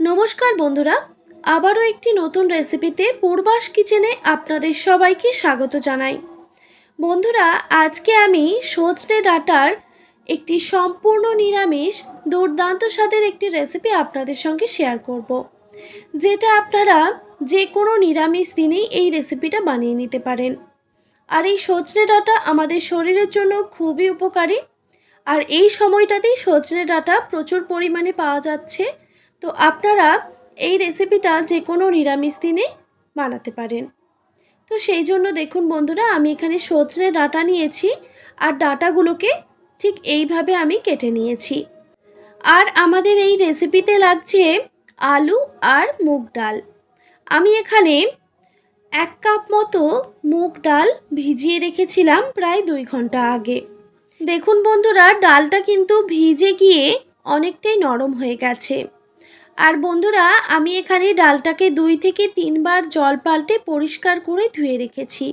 নমস্কার বন্ধুরা, আবারও একটি নতুন রেসিপিতে পূর্বাস কিচেনে আপনাদের সবাইকে স্বাগত জানাই। বন্ধুরা, আজকে আমি সজনে ডাটার একটি সম্পূর্ণ নিরামিষ, দুর্দান্ত স্বাদের একটি রেসিপি আপনাদের সঙ্গে শেয়ার করব। যেটা আপনারা যে কোনো নিরামিষ দিনেই এই রেসিপিটা বানিয়ে নিতে পারেন। আর এই সজনে ডাটা আমাদের শরীরের জন্য খুবই উপকারী। আর এই সময়টাতেই সজনে ডাটা প্রচুর পরিমাণে পাওয়া যাচ্ছে। তো আপনারা এই রেসিপিটা যে কোনো নিরামিষ দিনে বানাতে পারেন। তো সেই জন্য দেখুন বন্ধুরা, আমি এখানে সজনে ডাঁটা নিয়েছি আর ডাঁটাগুলোকে ঠিক এইভাবে আমি কেটে নিয়েছি। আর আমাদের এই রেসিপিতে লাগছে আলু আর মুগ ডাল। আমি এখানে এক কাপ মতো মুগ ডাল ভিজিয়ে রেখেছিলাম প্রায় দুই ঘণ্টা আগে। দেখুন বন্ধুরা, ডালটা কিন্তু ভিজে গিয়ে অনেকটাই নরম হয়ে গেছে। আর বন্ধুরা, আমি এখানে ডালটাকে দুই থেকে তিনবার জল পাল্টে পরিষ্কার করে ধুয়ে রেখেছি।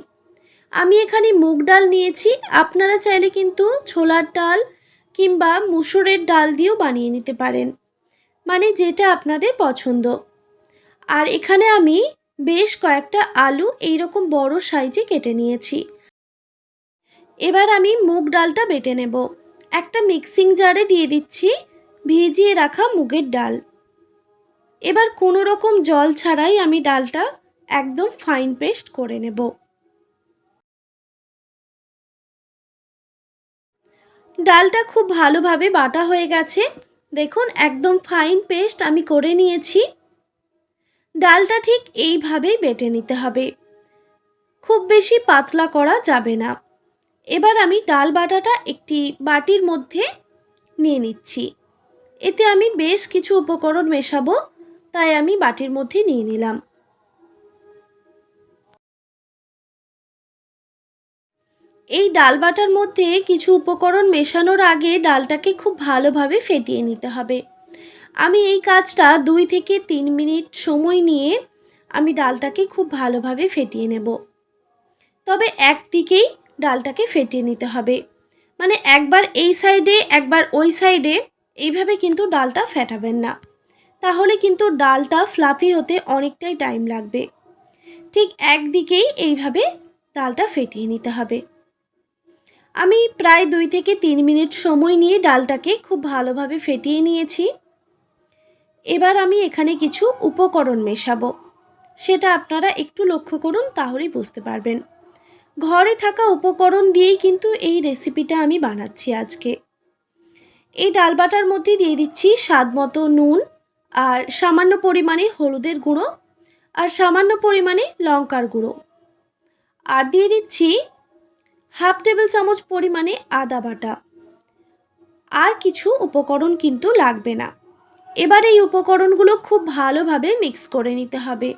আমি এখানে মুগ ডাল নিয়েছি। আপনারা চাইলে কিন্তু ছোলার ডাল কিংবা মুসুরের ডাল দিয়েও বানিয়ে নিতে পারেন। মানে যেটা আপনাদের পছন্দ। আর এখানে আমি বেশ কয়েকটা আলু এইরকম বড় সাইজে কেটে নিয়েছি। এবার আমি মুগ ডালটা বেটে নেব। একটা মিক্সিং জারে দিয়ে দিচ্ছি ভিজিয়ে রাখা মুগের ডাল। এবার কোনো রকম জল ছাড়াই আমি ডালটা একদম ফাইন পেস্ট করে নেব। ডালটা খুব ভালোভাবে বাটা হয়ে গেছে। দেখুন, একদম ফাইন পেস্ট আমি করে নিয়েছি। ডালটা ঠিক এইভাবেই বেটে নিতে হবে। খুব বেশি পাতলা করা যাবে না। এবার আমি ডাল বাটাটা একটি বাটির মধ্যে নিয়ে নিচ্ছি। এতে আমি বেশ কিছু উপকরণ মেশাবো। তাই আমি বাটির মধ্যে নিয়ে নিলাম। এই ডাল বাটার মধ্যে কিছু উপকরণ মেশানোর আগে ডালটাকে খুব ভালোভাবে ফেটিয়ে নিতে হবে। আমি এই কাজটা দুই থেকে তিন মিনিট সময় নিয়ে আমি ডালটাকে খুব ভালোভাবে ফেটিয়ে নেব। তবে একদিকেই ডালটাকে ফেটিয়ে নিতে হবে। মানে একবার এই সাইডে, একবার ওই সাইডে, এইভাবে কিন্তু ডালটা ফেটাবেন না। তাহলে কিন্তু ডালটা ফ্লাফি হতে অনেকটাই টাইম লাগবে। ঠিক একদিকেই এইভাবে ডালটা ফেটিয়ে নিতে হবে। আমি প্রায় দুই থেকে তিন মিনিট সময় নিয়ে ডালটাকে খুব ভালোভাবে ফেটিয়ে নিয়েছি। এবার আমি এখানে কিছু উপকরণ মেশাবো। সেটা আপনারা একটু লক্ষ্য করুন, তাহলেই বুঝতে পারবেন। ঘরে থাকা উপকরণ দিয়েই কিন্তু এই রেসিপিটা আমি বানাচ্ছি আজকে। এই ডাল বাটার মধ্যে দিয়ে দিচ্ছি স্বাদ মতো নুন আর সামান্য পরিমাণে হলুদের গুঁড়ো আর সামান্য পরিমাণে লঙ্কার গুঁড়ো। আর দিয়ে দিচ্ছি হাফ টেবিল চামচ পরিমাণে আদা বাটা। আর কিছু উপকরণ কিন্তু লাগবে না। এবার এই উপকরণগুলো খুব ভালোভাবে মিক্স করে নিতে হবে।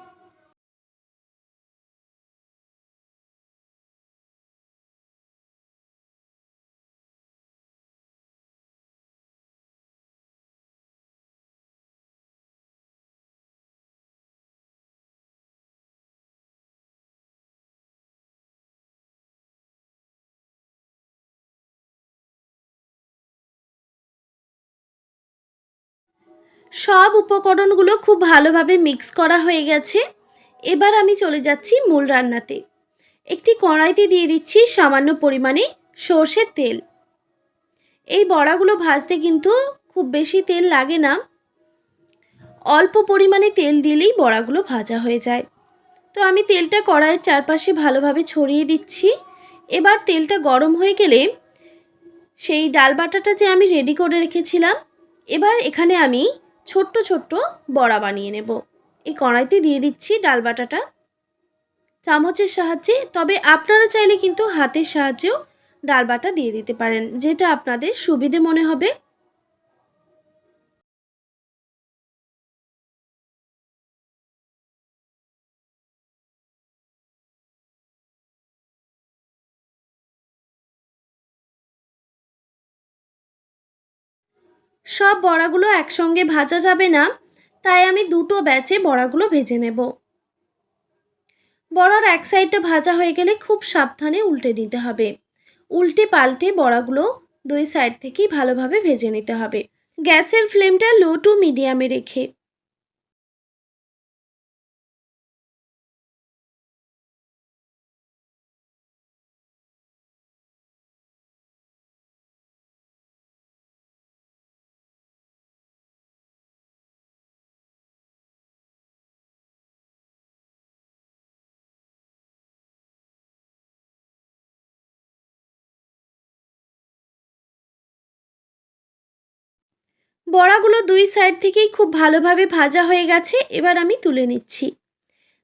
সব উপকরণগুলো খুব ভালোভাবে মিক্স করা হয়ে গেছে। এবার আমি চলে যাচ্ছি মূল রান্নাতে। একটি কড়াইতে দিয়ে দিচ্ছি সামান্য পরিমাণে সর্ষের তেল। এই বড়াগুলো ভাজতে কিন্তু খুব বেশি তেল লাগে না। অল্প পরিমাণে তেল দিলেই বড়াগুলো ভাজা হয়ে যায়। তো আমি তেলটা কড়াইয়ের চারপাশে ভালোভাবে ছড়িয়ে দিচ্ছি। এবার তেলটা গরম হয়ে গেলে সেই ডাল বাটাটা যে আমি রেডি করে রেখেছিলাম, এবার এখানে আমি ছোট্ট ছোট্ট বড়া বানিয়ে নেব। এই কড়াইতে দিয়ে দিচ্ছি ডাল বাটাটা। চামচের সাহায্যে, তবে আপনারা চাইলে কিন্তু হাতের সাহায্যেও ডাল বাটা দিয়ে দিতে পারেন, যেটা আপনাদের সুবিধে মনে হবে। সব বড়াগুলো একসঙ্গে ভাজা যাবে না, তাই আমি দুটো ব্যাচে বড়াগুলো ভেজে নেব। বড়ার এক সাইডটা ভাজা হয়ে গেলে খুব সাবধানে উল্টে নিতে হবে। উল্টে পাল্টে বড়াগুলো দুই সাইড থেকেই ভালোভাবে ভেজে নিতে হবে। গ্যাসের ফ্লেমটা লো টু মিডিয়ামে রেখে। বড়াগুলো দুই সাইড থেকেই খুব ভালোভাবে ভাজা হয়ে গেছে, এবার আমি তুলে নিচ্ছি।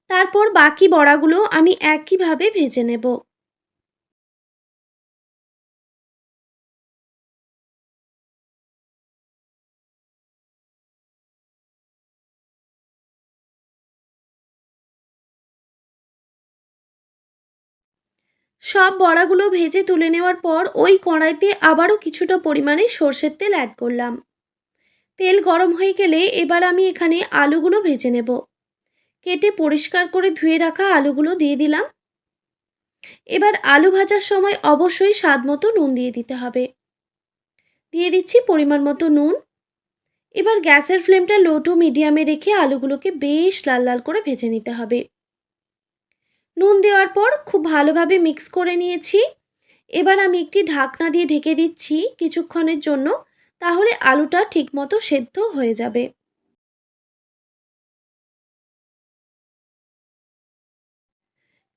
তারপর বাকি বড়াগুলো আমি একইভাবে ভেজে নেব। সব বড়াগুলো ভেজে তুলে নেওয়ার পর ওই কড়াইতে আবারও কিছুটা পরিমাণে সর্ষের তেল অ্যাড করলাম। তেল গরম হয়ে গেলে এবার আমি এখানে আলুগুলো ভেজে নেব। কেটে পরিষ্কার করে ধুয়ে রাখা আলুগুলো দিয়ে দিলাম। এবার আলু ভাজার সময় অবশ্যই স্বাদ মতো নুন দিয়ে দিতে হবে। দিয়ে দিচ্ছি পরিমাণ মতো নুন। এবার গ্যাসের ফ্লেমটা লো টু মিডিয়ামে রেখে আলুগুলোকে বেশ লাল লাল করে ভেজে নিতে হবে। নুন দেওয়ার পর খুব ভালোভাবে মিক্স করে নিয়েছি। এবার আমি একটি ঢাকনা দিয়ে ঢেকে দিচ্ছি কিছুক্ষণের জন্য। তাহলে আলুটা ঠিকমতো সেদ্ধ হয়ে যাবে।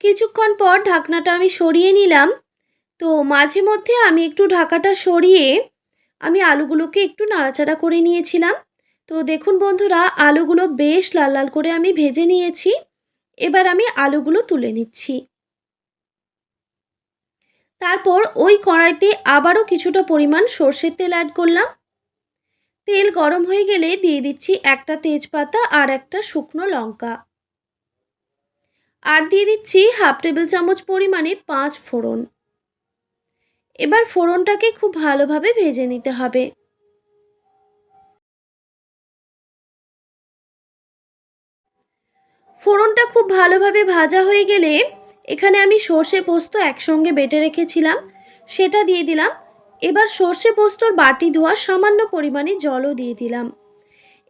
কিছুক্ষণ পর ঢাকনাটা আমি সরিয়ে নিলাম। তো মাঝে মধ্যে আমি একটু ঢাকাটা সরিয়ে আমি আলুগুলোকে একটু নাড়াচাড়া করে নিয়েছিলাম। তো দেখুন বন্ধুরা, আলুগুলো বেশ লাল লাল করে আমি ভেজে নিয়েছি। এবার আমি আলুগুলো তুলে নিচ্ছি। তারপর ওই কড়াইতে আবারও কিছুটা পরিমাণ সর্ষের তেল অ্যাড করলাম। তেল গরম হয়ে গেলে দিয়ে দিচ্ছি একটা তেজপাতা আর একটা শুকনো লঙ্কা। আর দিয়ে দিচ্ছি হাফ টেবিল চামচ পরিমাণে পাঁচ ফোড়ন। এবার ফোড়নটাকে খুব ভালোভাবে ভেজে নিতে হবে। ফোড়নটা খুব ভালোভাবে ভাজা হয়ে গেলে এখানে আমি সর্ষে পোস্ত একসঙ্গে বেটে রেখেছিলাম, সেটা দিয়ে দিলাম। এবার সর্ষে পোস্তর বাটি ধোয়া সামান্য পরিমাণে জলও দিয়ে দিলাম।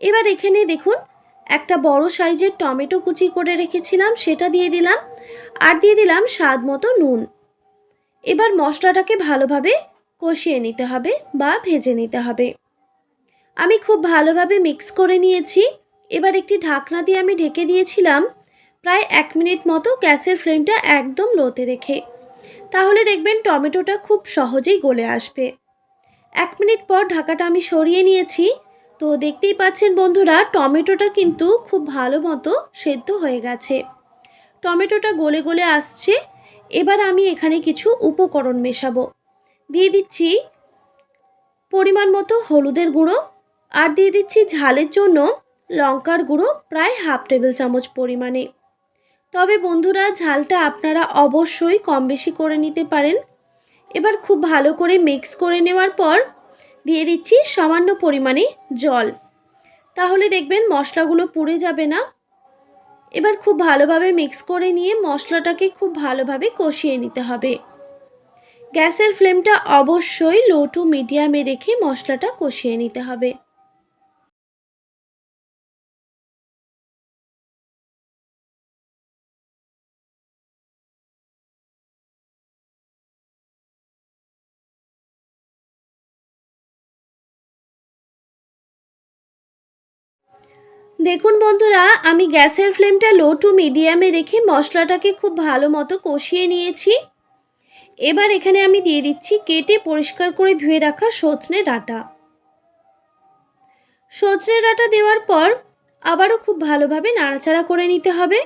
এবার এখানে দেখুন, একটা বড় সাইজের টমেটো কুচি করে রেখেছিলাম, সেটা দিয়ে দিলাম আর দিয়ে দিলাম স্বাদ মতো নুন। এবার মশলাটাকে ভালোভাবে কষিয়ে নিতে হবে বা ভেজে নিতে হবে। আমি খুব ভালোভাবে মিক্স করে নিয়েছি। এবার একটি ঢাকনা দিয়ে আমি ঢেকে দিয়েছিলাম প্রায় এক মিনিট মতো গ্যাসের ফ্লেমটা একদম লোতে রেখে। তাহলে দেখবেন টমেটোটা খুব সহজেই গলে আসবে। এক মিনিট পর ঢাকাটা আমি সরিয়ে নিয়েছি। তো দেখতেই পাচ্ছেন বন্ধুরা, টমেটোটা কিন্তু খুব ভালো মতো সেদ্ধ হয়ে গেছে। টমেটোটা গলে গলে আসছে। এবার আমি এখানে কিছু উপকরণ মেশাবো। দিয়ে দিচ্ছি পরিমাণ মতো হলুদের গুঁড়ো আর দিয়ে দিচ্ছি ঝালের জন্য লঙ্কার গুঁড়ো প্রায় হাফ টেবিল চামচ পরিমাণে। তবে বন্ধুরা, ঝালটা আপনারা অবশ্যই কম বেশি করে নিতে পারেন। এবার খুব ভালো করে মিক্স করে নেওয়ার পর দিয়ে দিচ্ছি সামান্য পরিমাণে জল। তাহলে দেখবেন মশলাগুলো পুড়ে যাবে না। এবার খুব ভালোভাবে মিক্স করে নিয়ে মশলাটাকে খুব ভালোভাবে কষিয়ে নিতে হবে। গ্যাসের ফ্লেমটা অবশ্যই লো টু মিডিয়ামে রেখে মশলাটা কষিয়ে নিতে হবে। দেখুন বন্ধুরা, আমি গ্যাসের ফ্লেমটা লো টু মিডিয়ামে রেখে মশলাটাকে খুব ভালো মতো কষিয়ে নিয়েছি। এবার এখানে আমি দিয়ে দিচ্ছি কেটে পরিষ্কার করে ধুয়ে রাখা সজনে ডাঁটা। সজনে ডাঁটা দেওয়ার পর আবারও খুব ভালোভাবে নাড়াচাড়া করে নিতে হবে।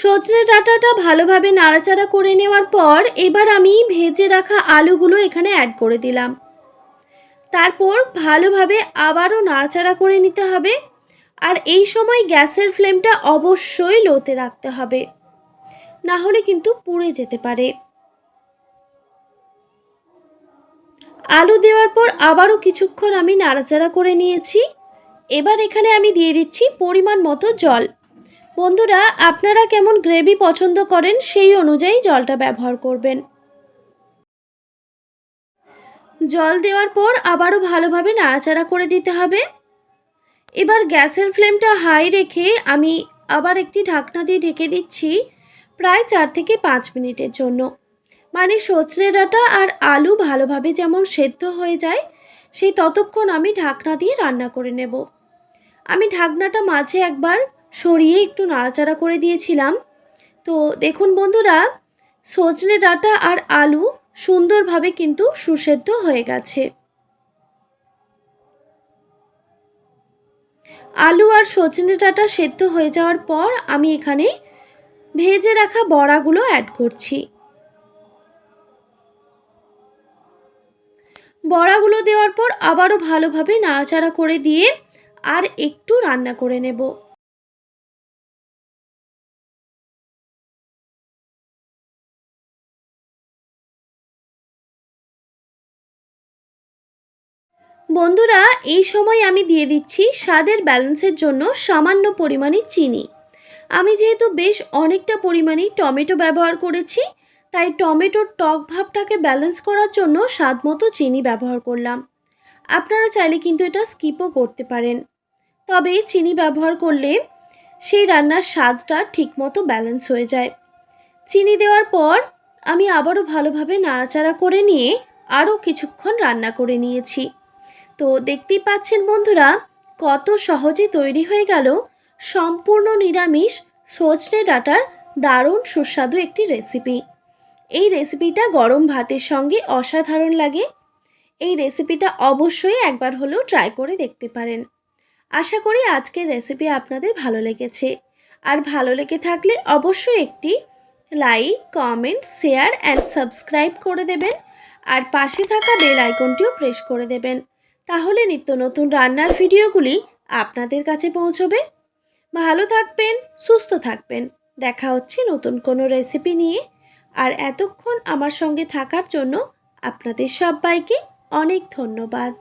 সজনে ডাঁটাটা ভালোভাবে নাড়াচাড়া করে নেওয়ার পর এবার আমি ভেজে রাখা আলুগুলো এখানে অ্যাড করে দিলাম। তারপর ভালোভাবে আবারও নাড়াচাড়া করে নিতে হবে আর এই সময় গ্যাসের ফ্লেমটা অবশ্যই লোতে রাখতে হবে। না হলে কিন্তু পুড়ে যেতে পারে। আলু দেওয়ার পর আবারও কিছুক্ষণ আমি নাড়াচাড়া করে নিয়েছি। এবার এখানে আমি দিয়ে দিচ্ছি পরিমাণ মতো জল। বন্ধুরা, আপনারা কেমন গ্রেভি পছন্দ করেন সেই অনুযায়ী জলটা ব্যবহার করবেন। জল দেওয়ার পর আবারও ভালোভাবে নাড়াচাড়া করে দিতে হবে। এবার গ্যাসের ফ্লেমটা হাই রেখে আমি আবার একটি ঢাকনা দিয়ে ঢেকে দিচ্ছি প্রায় চার থেকে পাঁচ মিনিটের জন্য। মানে সজনে ডাঁটা আর আলু ভালোভাবে যেমন সেদ্ধ হয়ে যায়, সেই ততক্ষণ আমি ঢাকনা দিয়ে রান্না করে নেব। আমি ঢাকনাটা মাঝে একবার সরিয়ে একটু নাড়াচাড়া করে দিয়েছিলাম। তো দেখুন বন্ধুরা, সজনে ডাঁটা আর আলু সুন্দরভাবে কিন্তু সুসেদ্ধ হয়ে গেছে। আলু আর সজনে ডাঁটা সেদ্ধ হয়ে যাওয়ার পর আমি এখানে ভেজে রাখা বড়াগুলো অ্যাড করছি। বড়াগুলো দেওয়ার পর আবারও ভালোভাবে নাড়াচাড়া করে দিয়ে আর একটু রান্না করে নেব। বন্ধুরা, এই সময় আমি দিয়ে দিচ্ছি স্বাদের ব্যালেন্সের জন্য সামান্য পরিমাণে চিনি। আমি যেহেতু বেশ অনেকটা পরিমাণে টমেটো ব্যবহার করেছি, তাই টমেটোর টক ভাবটাকে ব্যালেন্স করার জন্য স্বাদ মতো চিনি ব্যবহার করলাম। আপনারা চাইলে কিন্তু এটা স্কিপও করতে পারেন। তবে চিনি ব্যবহার করলে সেই রান্নার স্বাদটা ঠিকমতো ব্যালেন্স হয়ে যায়। চিনি দেওয়ার পর আমি আবারও ভালোভাবে নাড়াচাড়া করে নিয়ে আরও কিছুক্ষণ রান্না করে নিয়েছি। তো দেখতেই পাচ্ছেন বন্ধুরা, কত সহজে তৈরি হয়ে গেল সম্পূর্ণ নিরামিষ সজনে ডাটার দারুণ সুস্বাদু একটি রেসিপি। এই রেসিপিটা গরম ভাতের সঙ্গে অসাধারণ লাগে। এই রেসিপিটা অবশ্যই একবার হলেও ট্রাই করে দেখতে পারেন। আশা করি আজকের রেসিপি আপনাদের ভালো লেগেছে। আর ভালো লেগে থাকলে অবশ্যই একটি like, comment, share, and subscribe করে দেবেন। আর পাশে থাকা বেল আইকনটিও প্রেস করে দেবেন। তাহলে নিত্য নতুন রান্নার ভিডিওগুলি আপনাদের কাছে পৌঁছবে। ভালো থাকবেন, সুস্থ থাকবেন। দেখা হচ্ছে নতুন কোনো রেসিপি নিয়ে। আর এতক্ষণ আমার সঙ্গে থাকার জন্য আপনাদের সবাইকে অনেক ধন্যবাদ।